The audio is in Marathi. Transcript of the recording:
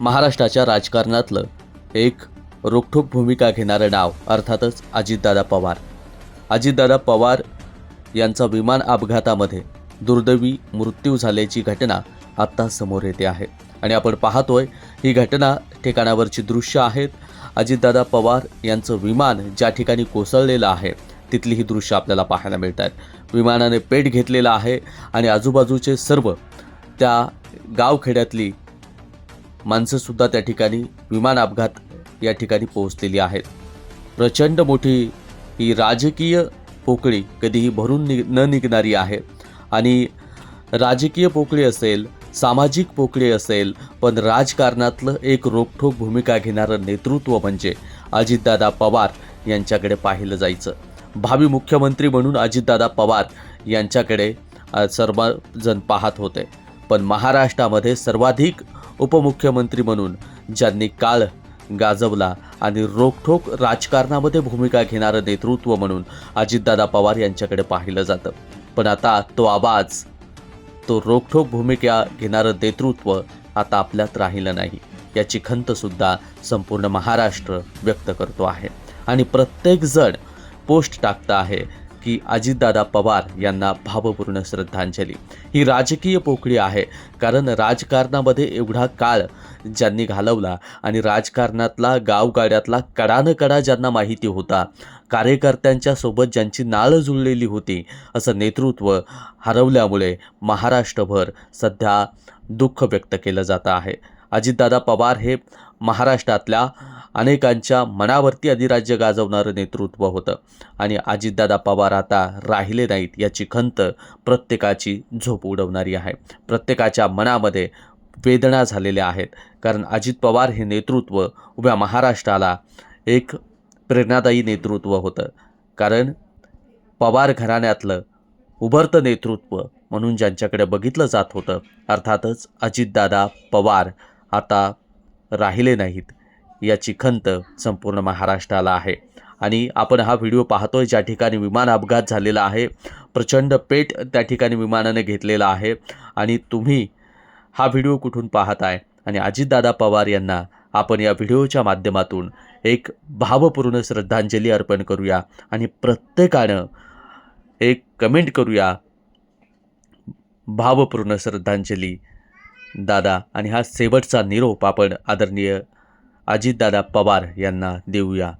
महाराष्ट्राच्या राजकारणातलं एक रोखठोक भूमिका घेणारं नाव अर्थातच अजितदादा पवार. अजितदादा पवार यांचा विमान अपघातामध्ये दुर्दैवी मृत्यू झाल्याची घटना आत्ता समोर येते आहे. आणि आपण पाहतोय ही घटना ठिकाणावरची दृश्य आहेत. अजितदादा पवार यांचं विमान ज्या ठिकाणी कोसळलेलं आहे तिथली ही दृश्य आपल्याला पाहायला मिळत आहेत विमानाने पेट घेतलेला आहे आणि आजूबाजूचे सर्व त्या गावखेड्यातली माणसंसुद्धा त्या ठिकाणी विमान अपघात या ठिकाणी पोहोचलेली आहेत. प्रचंड मोठी ही राजकीय पोकळी कधीही भरून नि न निघणारी आहे. आणि राजकीय पोकळी असेल सामाजिक पोकळी असेल पण राजकारणातलं एक रोखठोक भूमिका घेणारं नेतृत्व म्हणजे अजितदादा पवार यांच्याकडे पाहिलं जायचं. भावी मुख्यमंत्री म्हणून अजितदादा पवार यांच्याकडे सर्वजण पाहत होते. पण महाराष्ट्रामध्ये सर्वाधिक उपमुख्यमंत्री म्हणून ज्यांनी काळ गाजवला आणि रोखठोक राजकारणामध्ये भूमिका घेणारं नेतृत्व म्हणून अजितदादा पवार यांच्याकडे पाहिलं जातं. पण आता तो आवाज तो रोखठोक भूमिका घेणारं नेतृत्व आता आपल्यात राहिलं नाही. याची खंतसुद्धा संपूर्ण महाराष्ट्र व्यक्त करतो आहे. आणि प्रत्येकजण पोस्ट टाकता आहे की अजितदादा पवार यांना भावपूर्ण श्रद्धांजली. ही राजकीय पोकळी आहे कारण राजकारणामध्ये एवढा काळ ज्यांनी घालवला आणि राजकारणातला गावगाड्यातला कडानं कडा ज्यांना माहिती होता कार्यकर्त्यांच्या सोबत ज्यांची नाळ जुळलेली होती असं नेतृत्व हरवल्यामुळे महाराष्ट्रभर सध्या दुःख व्यक्त केलं जात आहे. अजितदादा पवार हे महाराष्ट्रातल्या अनेकांच्या मनावरती अधिराज्य गाजवणारं नेतृत्व होतं. आणि अजितदादा पवार आता राहिले नाहीत याची खंत प्रत्येकाची झोप उडवणारी आहे. प्रत्येकाच्या मनामध्ये वेदना झालेल्या आहेत. कारण अजित पवार हे नेतृत्व उभ्या महाराष्ट्राला एक प्रेरणादायी नेतृत्व होतं. कारण पवार घराण्यातलं उभरतं नेतृत्व म्हणून ज्यांच्याकडे बघितलं जात होतं अर्थातच अजितदादा पवार आता राहिले नाहीत. याची खंत संपूर्ण महाराष्ट्राला आहे. आणि आपण हा व्हिडिओ पाहतोय ज्या ठिकाणी विमान अपघात झालेला आहे. प्रचंड पेट त्या ठिकाणी विमानाने घेतलेला आहे. आणि तुम्ही हा व्हिडिओ कुठून पाहत आहे आणि अजितदादा पवार यांना आपण या व्हिडिओच्या माध्यमातून एक भावपूर्ण श्रद्धांजली अर्पण करूया. आणि प्रत्येकानं एक कमेंट करूया. भावपूर्ण श्रद्धांजली दादा आणि हा शेवटचा निरोप आपण आदरणीय अजितदादा पवार यांना देऊया.